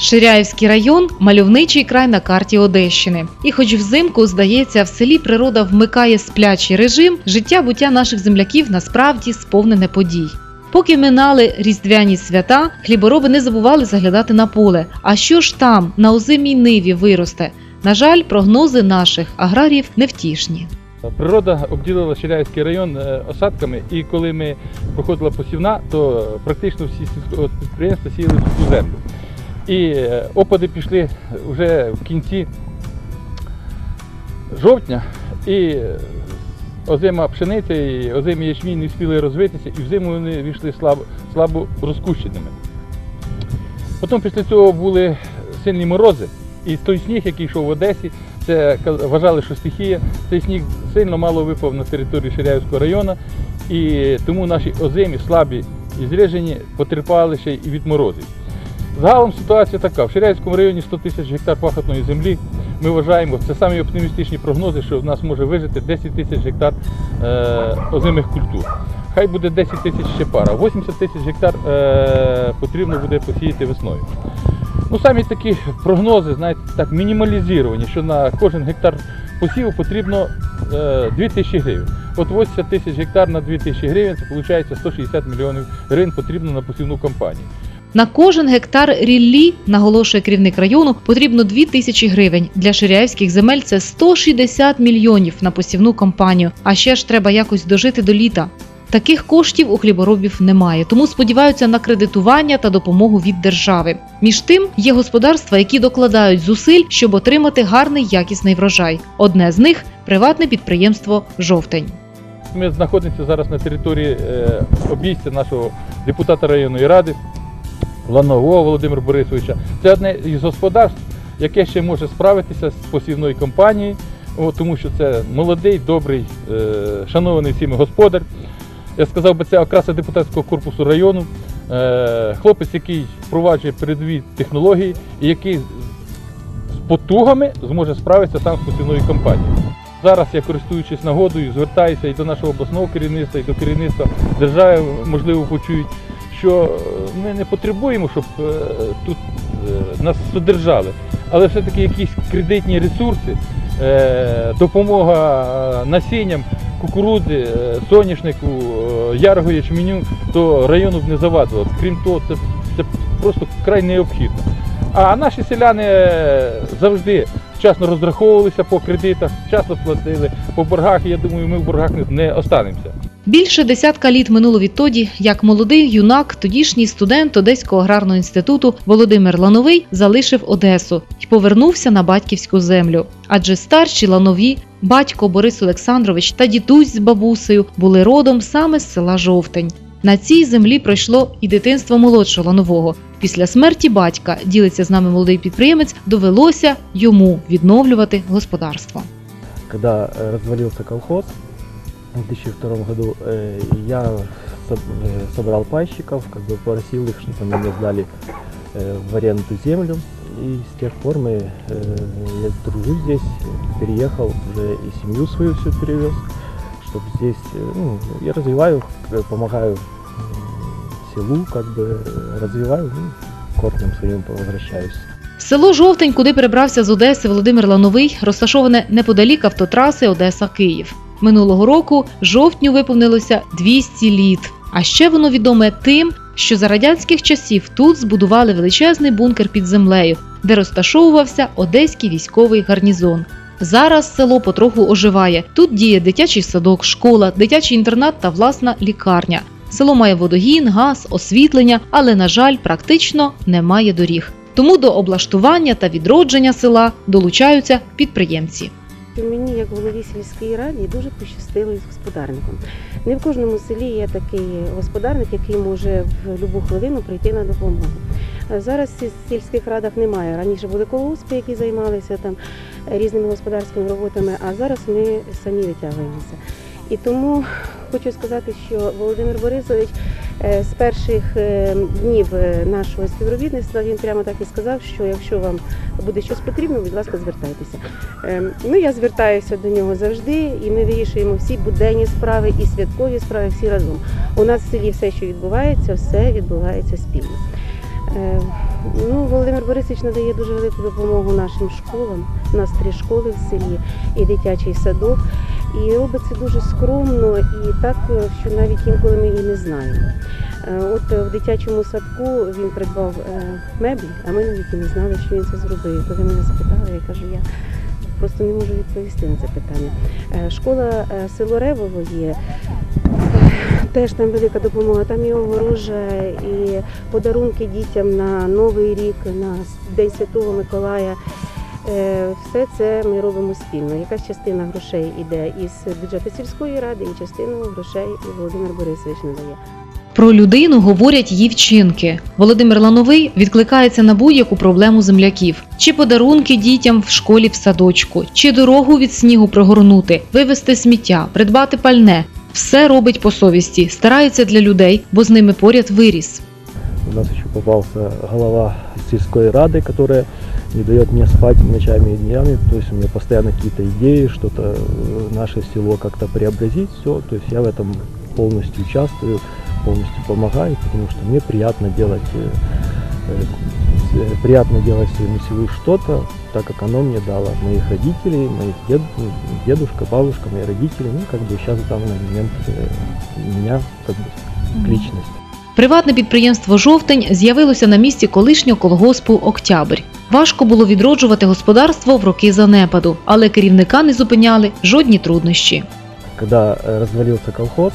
Ширяївський район мальовничий край на карті Одещини. І хоч взимку, здається, в селі природа вмикає сплячий режим, життя буття наших земляків насправді сповнене подій. Поки минали різдвяні свята, хлібороби не забували заглядати на поле. А що ж там, на озимій ниві виросте? На жаль, прогнози наших аграріїв невтішні. Природа обділила Ширяївський район е, осадками, і коли ми проходила посівна, то практично всі сільськогосподарські сіяли цю землю. І е, опади пішли вже в кінці жовтня, і озима пшениця і озимі ячмінь не встигли розвитися, і взиму вони війшли слабо, слабо розкущеними. Потім після цього були сильні морози, і той сніг, який йшов в Одесі, це вважали, що стихія. Цей сніг сильно мало випав на території Ширяївського району, і тому наші озимі, слабі і зрежені потерпали ще й від морозів. Загалом ситуація така: в Ширяївському районі 100 тисяч гектар пахотної землі. Ми вважаємо, це самі оптимістичні прогнози, що в нас може вижити 10 тисяч гектар е, озимих культур. Хай буде 10 тисяч ще пара, 80 тисяч гектар е, потрібно буде посіяти весною. Ну, самі такі прогнози, знаєте, так мінімалізовані, що на кожен гектар посіву потрібно е, 2 тисячі гривень. От 80 тисяч гектар на 2 тисячі гривень, це виходить 160 мільйонів гривень потрібно на посівну кампанію. На кожен гектар ріллі, наголошує керівник району, потрібно 2 тисячі гривень. Для ширяївських земель це 160 мільйонів на посівну кампанію. А ще ж треба якось дожити до літа. Таких коштів у хліборобів немає, тому сподіваються на кредитування та допомогу від держави. Між тим є господарства, які докладають зусиль, щоб отримати гарний якісний врожай. Одне з них приватне підприємство Жовтень. Ми знаходимося зараз на території е, обійстя нашого депутата районної ради Ланового Володимира Борисовича. Це одне із господарств, яке ще може справитися з посівною кампанією, о, тому що це молодий, добрий, е, шанований всіми господар. Я сказав би, це окраса депутатського корпусу району. Е, хлопець, який впроваджує передові технології і який з потугами зможе справитися сам з посівною кампанією. Зараз я користуючись нагодою, звертаюся і до нашого обласного керівництва, і до керівництва держави, можливо, почують, що ми не потребуємо, щоб е, тут е, нас содержали, але все-таки якісь кредитні ресурси, е, допомога насінням кукурудзи, соняшнику, ярого ячменю, то району б не завадило. Крім того, це, це просто край необхідно. А наші селяни завжди вчасно розраховувалися по кредитах, вчасно платили по боргах. І я думаю, ми в боргах не останемося. Більше десятка літ минуло відтоді, як молодий юнак, тодішній студент Одеського аграрного інституту Володимир Лановий залишив Одесу і повернувся на батьківську землю. Адже старші ланові, батько Борис Олександрович та дідусь з бабусею були родом саме з села Жовтень. На цій землі пройшло і дитинство молодшого ланового. Після смерті батька ділиться з нами молодий підприємець, довелося йому відновлювати господарство. когда э, развалился колхоз в 2002 году, э, я со- э, собрал пайщиков, как бы просил их, чтобы они мне сдали э, в аренду землю. И с тех пор мы, э, я дружу здесь, переехал, уже и семью свою всю перевез, чтобы здесь, э, ну, я развиваю, э, помогаю м, селу, как бы э, развиваю, ну, корнем своим возвращаюсь. Село Жовтень, куди перебрався з Одеси Володимир Лановий, розташоване неподалік автотраси Одеса-Київ. Минулого року жовтню виповнилося 200 літ. А ще воно відоме тим, що за радянських часів тут збудували величезний бункер під землею, де розташовувався одеський військовий гарнізон. Зараз село потроху оживає. Тут діє дитячий садок, школа, дитячий інтернат та власна лікарня. Село має водогін, газ, освітлення, але, на жаль, практично немає доріг. Тому до облаштування та відродження села долучаються підприємці. Мені, як голові сільської ради, дуже пощастило із господарником. Не в кожному селі є такий господарник, який може в будь-яку хвилину прийти на допомогу. Е, Зараз в сільських радах немає. Раніше були колгоспи, які займалися там різними господарськими роботами, а зараз ми самі витягуємося. І тому хочу сказати, що Володимир Борисович з перших е, днів е, нашого співробітництва він прямо так і сказав, що якщо вам буде щось потрібно, будь ласка, звертайтеся. Ну, я звертаюся до нього завжди, і ми вирішуємо всі буденні справи і святкові справи всі разом. У нас в селі все, що відбувається, все відбувається спільно. Е, Ну, Володимир Борисович надає дуже велику допомогу нашим школам. У нас три школи в селі і дитячий садок. І робить це дуже скромно і так, е, що навіть інколи ми і не знаємо. Е, От е, в дитячому садку він придбав меблі, а ми навіть не знали, що він це зробив. Коли мене запитали, я кажу, я просто не можу відповісти на це питання. Школа село Ревово є. Теж там велика допомога. Там і огорожа, і подарунки дітям на Новий рік, на День Святого Миколая. Е, Все це ми робимо спільно. Якась частина грошей йде із бюджету сільської ради, і частину грошей і Володимир Борисович надає. Про людину говорять її вчинки. Володимир Лановий відкликається на будь-яку проблему земляків: чи подарунки дітям в школі в садочку, чи дорогу від снігу прогорнути, вивезти сміття, придбати пальне. Все робить по совісті, старається для людей, бо з ними поряд виріс. У нас еще попался голова сельской рады, которая не дает мне спать ночами и днями. То есть у меня постоянно какие-то идеи, что-то э, наше село как-то преобразить, все. То есть я в этом полностью участвую, полностью помогаю, потому что мне приятно делать, э, э, с- приятно делать своему селу что-то, так как оно мне дало моих родителей, моих дед, ну, дедушка, бабушка, мои родители, ну как бы сейчас в данный момент э, меня как бы к личности. Приватне підприємство Жовтень з'явилося на місці колишнього колгоспу Октябрь. Важко було відроджувати господарство в роки занепаду, але керівника не зупиняли жодні труднощі. Когда э, развалился колхоз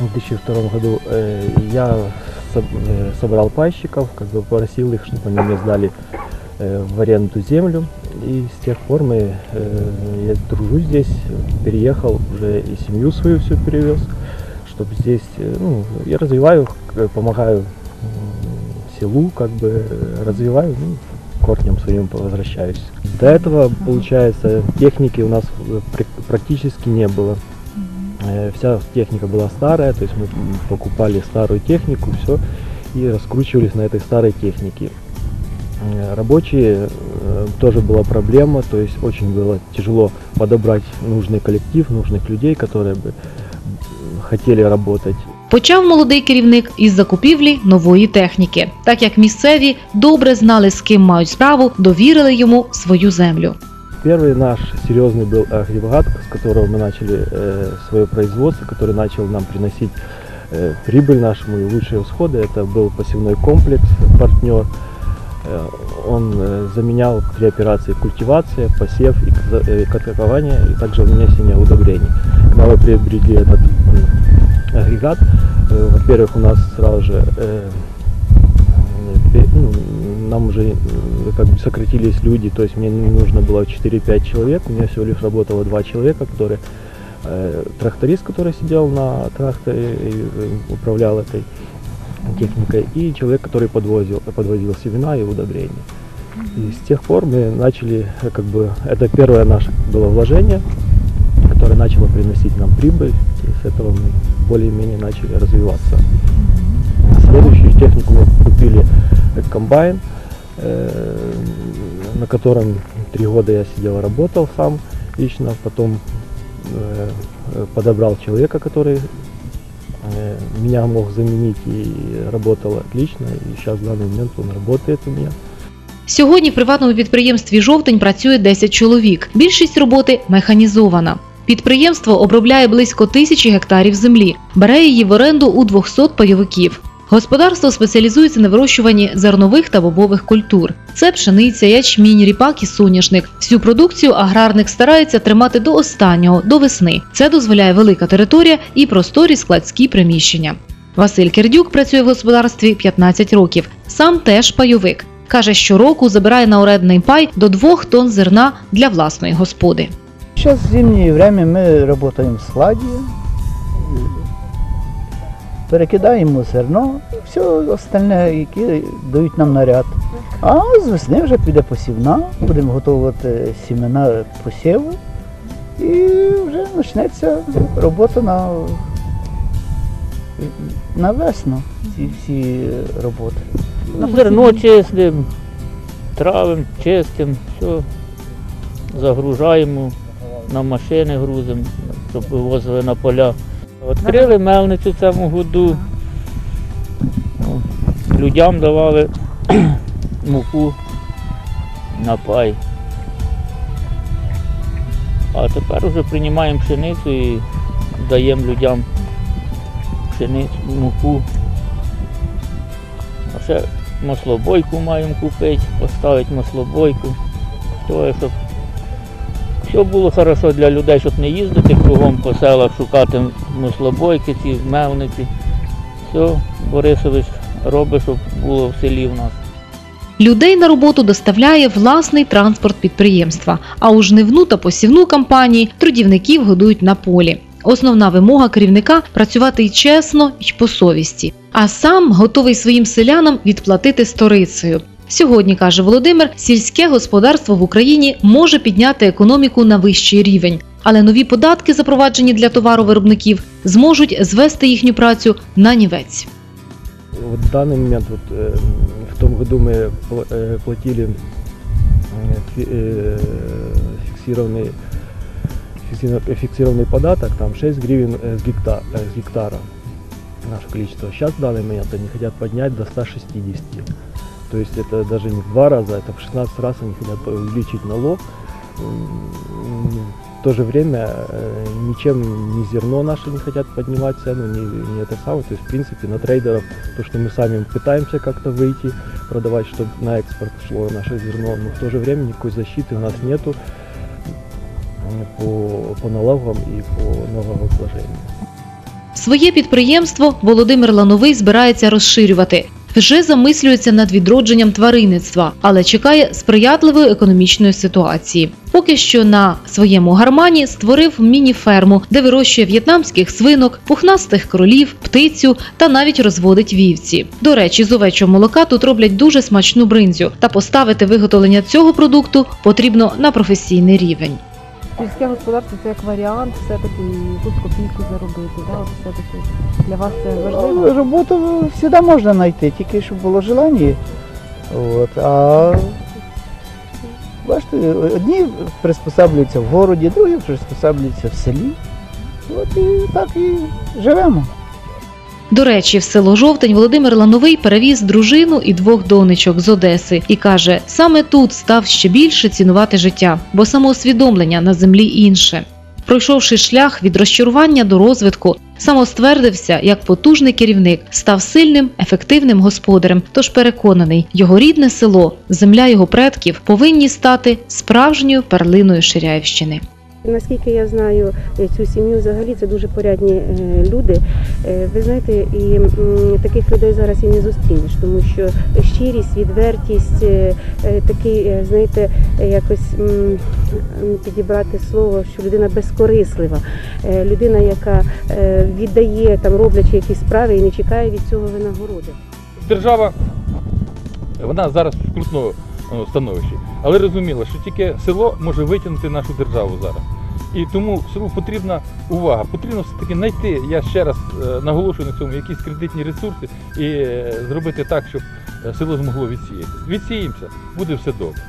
в 2002 году, э, я соб- э, собрал пайщиков, как бы попросил их, чтобы они мне сдали э, в аренду землю. И с тех пор мы, э, я дружу здесь, переехал, уже и семью свою все перевез, чтобы здесь, э, ну, я развиваю, к- помогаю м, селу, как бы э, развиваю, ну, корням своим возвращаюсь. До этого, получается, техники у нас э, пр- практически не было. Э, Вся техника была старая, то есть мы покупали старую технику, все, и раскручивались на этой старой технике. Э, Рабочие тоже была проблема, то есть очень было тяжело подобрать нужный коллектив, нужных людей, которые бы хотели работать. Почав молодий керівник із закупівлі нової техніки, так як місцеві добре знали, з ким мають справу, довірили йому свою землю. Первый наш серьезный был агрегат, с которого мы начали э, свое производство, который начал нам приносить э, прибыль нашему и лучшие всходы. Это был посевной комплекс «Партнер». Э, он э, заменял три операции культивация, посев и кз- э, каткование, и также внесение удобрений. Когда мы приобрели этот м, агрегат, э, Во-первых, у нас сразу же э, пе- ну, нам уже э, как бы сократились люди, то есть мне не нужно было 4-5 человек, у меня всего лишь работало 2 человека, которые э, тракторист, который сидел на тракторе и э, управлял этой техникой, и человек, который подвозил, подвозил семена и удобрения. И с тех пор мы начали, э, как бы, это первое наше было вложение, которое начало приносить нам прибыль, и с этого мы более-менее начали развиваться. Следующую технику мы купили э, комбайн, э, на котором три года я сидел, работал сам лично, потом э, э, подобрал человека, который э, меня мог заменить и работал отлично, и сейчас в данный момент он работает у меня. Сьогодні в приватному підприємстві Жовтень працює 10 чоловік. Більшість роботи механізована. Підприємство обробляє близько тисячі гектарів землі, бере її в оренду у 200 пайовиків. Господарство спеціалізується на вирощуванні зернових та бобових культур. Це пшениця, ячмінь, ріпак і соняшник. Всю продукцію аграрник старається тримати до останнього, до весни. Це дозволяє велика територія і просторі складські приміщення. Василь Кердюк працює в господарстві 15 років. Сам теж пайовик. Каже, щороку забирає на орендний пай до 2 тонн зерна для власної господи. Сейчас в зимнее время мы работаем в складе, перекидаємо зерно, все остальне, які дають нам наряд. А з весни вже піде посівна, будемо готувати сімена посіву і вже почнеться робота на, на весну, ці всі роботи. Ну, зерно чистим, травим, чистим, все загружаємо, на машини грузимо, щоб вивозили на поля. Відкрили мельницю цьому году. Ну, Людям давали муку на пай. А тепер вже приймаємо пшеницю і даємо людям пшеницю, муку. А ще маслобойку маємо купити, поставити маслобойку. То, щоб все було хорошо для людей, щоб не їздити кругом по селах, шукати маслобойки, ці мельниці. Все, Борисович робить, щоб було в селі в нас. Людей на роботу доставляє власний транспорт підприємства, а у жнивну та посівну кампанії трудівників годують на полі. Основна вимога керівника працювати й чесно, й по совісті, а сам готовий своїм селянам відплатити сторицею. Сьогодні, каже Володимир, сільське господарство в Україні може підняти економіку на вищий рівень, але нові податки, запроваджені для товаровиробників, зможуть звести їхню працю на нівець. Вот в данный момент, вот, э, в том году мы пла- э, платили э, фи- э, фиксированный, фиксированный, фиксированный податок, там 6 гривен э, с, гекта- э, с гектара наше количество. Сейчас в данный момент они хотят поднять до 160. То есть это даже не в два раза, это в 16 раз они хотят увеличить налог. М, В то же время э, ничем ни зерно наше не хотят поднимать цену, ни, ни это самое. То есть, в принципе, на трейдеров, то, что мы сами пытаемся как-то выйти, продавать, чтобы на экспорт шло наше зерно, но в то же время никакой защиты у нас нету э, по, по налогам и по налогообложению. Своє підприємство Володимир Лановий збирається розширювати. Вже замислюється над відродженням тваринництва, але чекає сприятливої економічної ситуації. Поки що на своєму гармані створив міні-ферму, де вирощує в'єтнамських свинок, пухнастих кролів, птицю та навіть розводить вівці. До речі, з овечого молока тут роблять дуже смачну бринзю, та поставити виготовлення цього продукту потрібно на професійний рівень. Сільське господарство це як варіант, все-таки якусь копійку заробити. Да? От все-таки для вас це важливо. Роботу завжди можна знайти, тільки щоб було желання. От, а бачите, одні приспосаблюються в городі, другі приспосаблюються в селі. От і так і живемо. До речі, в село Жовтень Володимир Лановий перевіз дружину і двох донечок з Одеси і каже, саме тут став ще більше цінувати життя, бо самоусвідомлення на землі інше. Пройшовши шлях від розчарування до розвитку, самоствердився як потужний керівник, став сильним, ефективним господарем. Тож переконаний, його рідне село, земля його предків повинні стати справжньою перлиною Ширяївщини. Наскільки я знаю е, цю сім'ю, взагалі це дуже порядні е, люди. Е, Ви знаєте, і таких людей зараз і не зустрінеш, тому що щирість, відвертість, такий, знаєте, якось підібрати слово, що людина безкорислива, людина, яка віддає там, роблячи якісь справи і не чекає від цього винагороди. Держава, вона зараз в крутному ну, становищі, але розуміла, що тільки село може витягнути нашу державу зараз. І тому селу потрібна увага, потрібно все-таки знайти, я ще раз е, наголошую на цьому, якісь кредитні ресурси і е, зробити так, щоб е, село змогло відсіятися. Відсіємося, буде все добре.